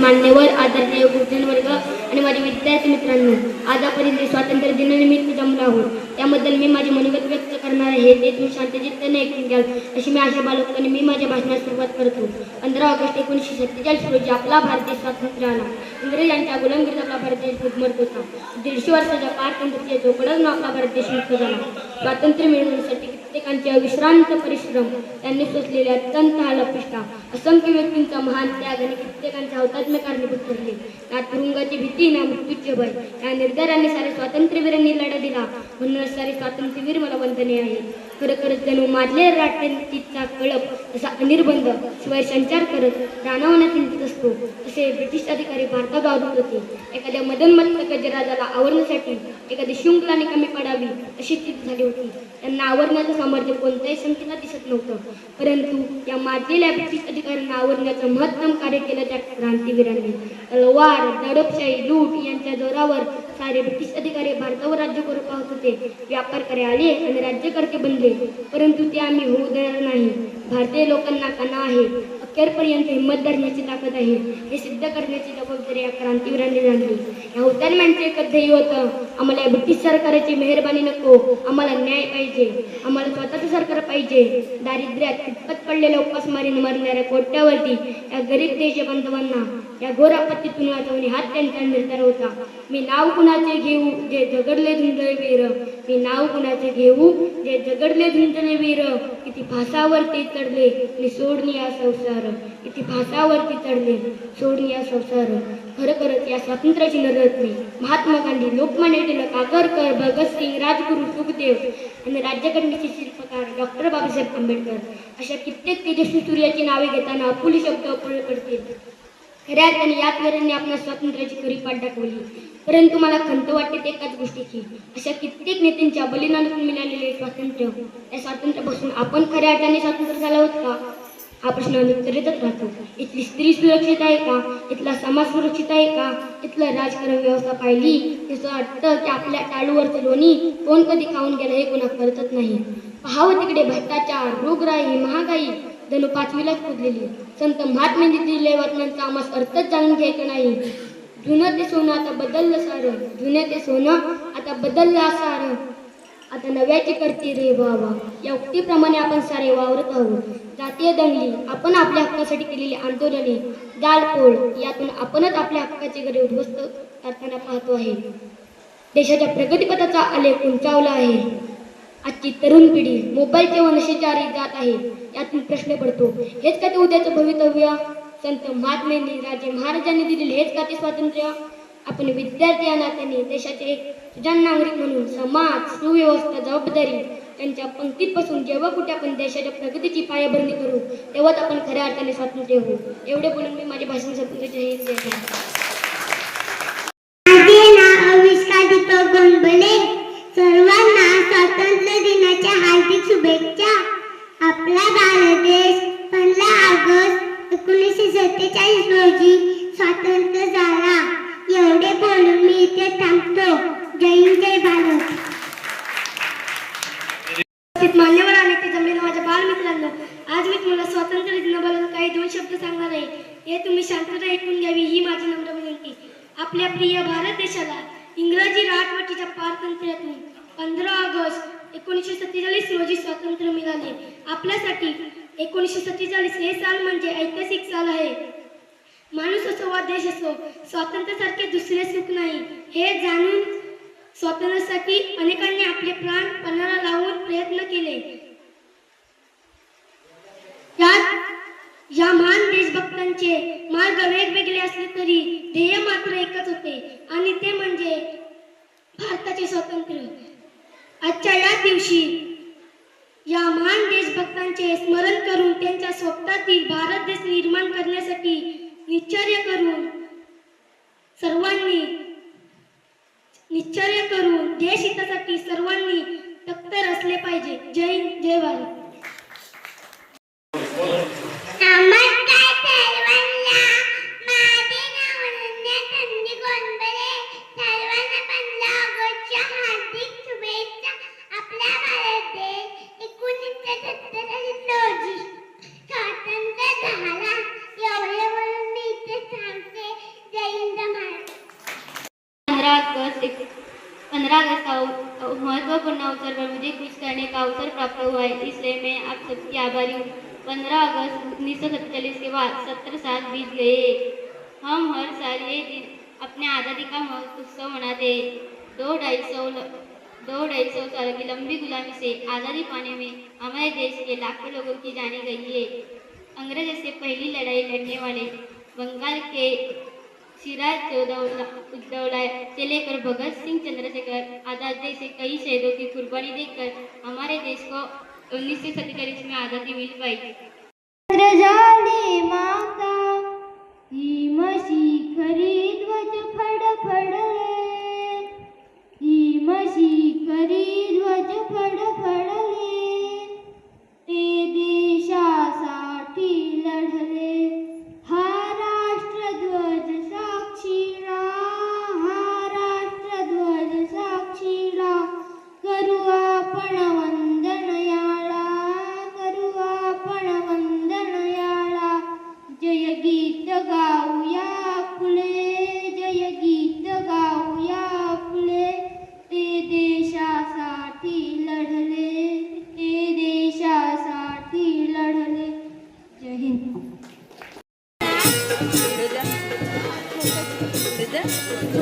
मान्यवर आदरणीय गुरुजन वर्ग आणि माझे विद्यार्थी मित्रांनो आज आपण इथे स्वातंत्र्य दिनानिमित्त जमलो आहोत. त्याबद्दल मी माझे मनोगत व्यक्त करणार आहे. ते तुम्ही शांतचित्ताने ऐकून घ्याल अशी मी आशा बाळगतो मी माझ्या भाषणास सुरुवात करतो. पंधरा ऑगस्ट एकोणीसशे सत्तेचाळीस रोजी आपला भारत देश स्वातंत्र्य आला. इंग्रजांच्या गुलामगिरीत आपला भारत देश गुदमरत होता. दीडशे वर्षाच्या पारतंत्र्य चौकडातून आपला भारत देश मुक्त झाला. स्वातंत्र्य मिळवण्यासाठी प्रत्येकांच्या विश्रांत परिश्रम त्यांनी सोचलेल्या अत्यंत हालअपेष्टा असंख्य व्यक्तींचा महान त्याग आणि कित्येकांच्या हौतात्म्य कारणीभूत ठरले ना तुरुंगाची भीती ना मृत्यूचे भय या निर्धाराने सारे स्वातंत्र्यवीरांनी लढा दिला. म्हणूनच सारे स्वातंत्र्यवीर मला वंदने आहे. खरोखरच जणू माजले राष्ट्रीयचा कळप तसा अनिर्बंध शिवाय संचार करत राणावण्यात चिंतित असतो तसे ब्रिटिश अधिकारी भारतात आवडत होते. एखाद्या मदनमत्त गजराजाला आवरण्यासाठी एखादी शृंखला निकामी पडावी अशी स्थिती झाली होती. त्यांना आवरण्याचा सामर्थ्य कोणत्याही संख्येला दिसत नव्हतं. परंतु या माजलेल्या ब्रिटिश अधिकाऱ्यांना आवरण्याचं महत्तम कार्य केलं त्या क्रांतीवीरांनी. तलवार दडपशाही लूट यांच्या जोरावर सारे ब्रिटिश अधिकारी भारतावर राज्य करू पाहत होते. व्यापारकरे आले आणि राज्यकर्ते बनले. परंतु ते आम्ही होऊ देणार नाही. भारतीय लोकांना कणा आहे. अखेरपर्यंत हिंमत धरण्याची ताकद आहे. हे सिद्ध करण्याची जबाबदारी या क्रांतीवीरांनी जाणली. या हुतात्म्यांचे एकच ध्येय होतं आम्हाला या ब्रिटिश सरकारची मेहरबानी नको. आम्हाला न्याय पाहिजे. आम्हाला स्वतःचं सरकार पाहिजे. दारिद्र्यात कितपत पडलेल्या उपासमारीने मरणाऱ्या कोट्यावरती या गरीब देशबांधवांना या गोरापत्तीतून वाचवणे हात त्यांचा निर्धार होता. मी नाव कुणाचे घेऊ जे झगडले धुंदळे वीर? मी नाव कुणाचे घेऊ जे झगडले झुंजले वीर? किती फासावरती चढले मी सोडणी या संसार. किती फासावरती चढले सोडणी या संसार. खरोखरच या स्वातंत्र्याची नररत्ने महात्मा गांधी लोकमान्य टिळक आगरकर भगतसिंग राजगुरू सुखदेव आणि राज्यघटनेचे शिल्पकार डॉक्टर बाबासाहेब आंबेडकर. अशा कित्येक तेजस्वी सूर्याची नावे घेताना अपुली शब्द पडतील. खऱ्या अर्थाने याच वीरांनी आपल्या स्वातंत्र्याची खरी पाठ दाखवली. परंतु मला खंत वाटते ते एकाच गोष्टीची. अशा कित्येक नेत्यांच्या बलिदानातून मिळालेले स्वातंत्र्य त्या स्वातंत्र्यापासून आपण खऱ्या अर्थाने स्वातंत्र्य झाला आहोत का हा प्रश्न अनुत्तरितच राहतो. इथली स्त्री सुरक्षित आहे का? इथला समाज सुरक्षित आहे का? इथलं राजकारण व्यवस्था पाहिली? असं वाटतं की आपल्या टाळूवरचं लोणी कोण कधी खाऊन गेलं हे कोणा करतच नाही. पहावं तिकडे भारताच्या रोगराई महागाई. जणू पाचवीलाच पुजलेली संत महात्म्यांनी दिलेल्या वर्तमानचा आम्हाला अर्थच जाणून घ्यायचा नाही. जुनं ते सोनं आता बदललं सारं. जुनं ते सोनं आता बदललं सारं. आता नव्याची करते रे बाबा. या उक्तीप्रमाणे आपण सारे वावरत आहोत. जातीय दंगली आपण आपल्या हक्कासाठी केलेली आंदोलने जाळपोळ यातून आपणच आपल्या हक्काचे घरे उद्ध्वस्त करताना पाहतो आहे. देशाच्या प्रगतीपथाचा आलेख उंचावला आहे. आजची तरुण पिढी मोबाईल किंवा नशेच्या जात आहे यातून प्रश्न पडतो. हेच का ते उद्याचं भवितव्य? संत महात्म्यांनी राजे महाराजांनी दिलेले हेच का ते स्वातंत्र्य? आपण विद्यार्थी या नात्याने देशाचे एक सुजाण नागरिक म्हणून समाज सुव्यवस्था जबाबदारी त्यांच्या पंक्तीत जेव्हा कुठे आपण देशाच्या प्रगतीची पायाभरणी करू तेव्हाच आपण खऱ्या अर्थाने स्वातंत्र्य होऊ. एवढे बोलून मी माझे भाषण स्वातंत्र्याचे हे मान्यवर आणि ते जमलेल्या माझ्या बालमित्रांनो. आज मी तुम्हाला स्वातंत्र्य दिनाबद्दल काही दोन शब्द सांगणार आहे. हे तुम्ही शांतता ऐकून घ्यावी ही माझी नम्र विनंती. आपल्या प्रिय भारत देशाला इंग्रजी राजवटीच्या पारतंत्र्यातून पंधरा ऑगस्ट एकोणीसशे सत्तेचाळीस रोजी स्वातंत्र्य मिळाले. आपल्यासाठी एकोणीसशे सत्तेचाळीस हे साल म्हणजे ऐतिहासिक साल आहे. माणूस असो वा देश असो स्वातंत्र्यासारखे दुसरे सुख नाही. हे जाणून स्वातंत्र्यासाठी अनेकांनी आपले प्राण पणाला लावून प्रयत्न केले. या महान देशभक्तांचे मार्ग वेगवेगळे असले तरी ध्येय मात्र एकच होते आणि ते म्हणजे भारताचे स्वातंत्र्य. आजच्या या दिवशी या महान देशभक्तांचे स्मरण करून त्यांच्या स्वप्नातील भारत देश निर्माण करण्यासाठी निश्चर्य करून सर्वांनी निश्चर्य करून देश हितासाठी सर्वांनी तक्तर असले पाहिजे. जय हिंद, जय भारत. पंद्रह अगस्त का महत्वपूर्ण अवसर पर मुझे कुछ करने का अवसर प्राप्त हुआ है इसलिए मैं आप सबकी आभारी हूँ। पंद्रह अगस्त उन्नीस सौ सत्तालीस के बाद सत्तर साल बीत गए। हम हर साल ये दिन अपने आज़ादी का महोत्सव मनाते हैं। दो ढाई सौ दो ढाई सौ साल की लंबी गुलामी से आज़ादी पाने में हमारे देश के लाखों लोगों की जाने गई है। अंग्रेज़ से पहली लड़ाई लड़ने वाले बंगाल के सिराज चौदौला से लेकर भगत सिंह चंद्रशेखर आजाद जैसे कई शहीदों की कुर्बानी देकर हमारे देश को उन्नीस सौ सैतालीस में आज़ादी मिल पाई। माता ही म्हशी खरी ध्वज with them.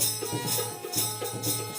ハハハハ!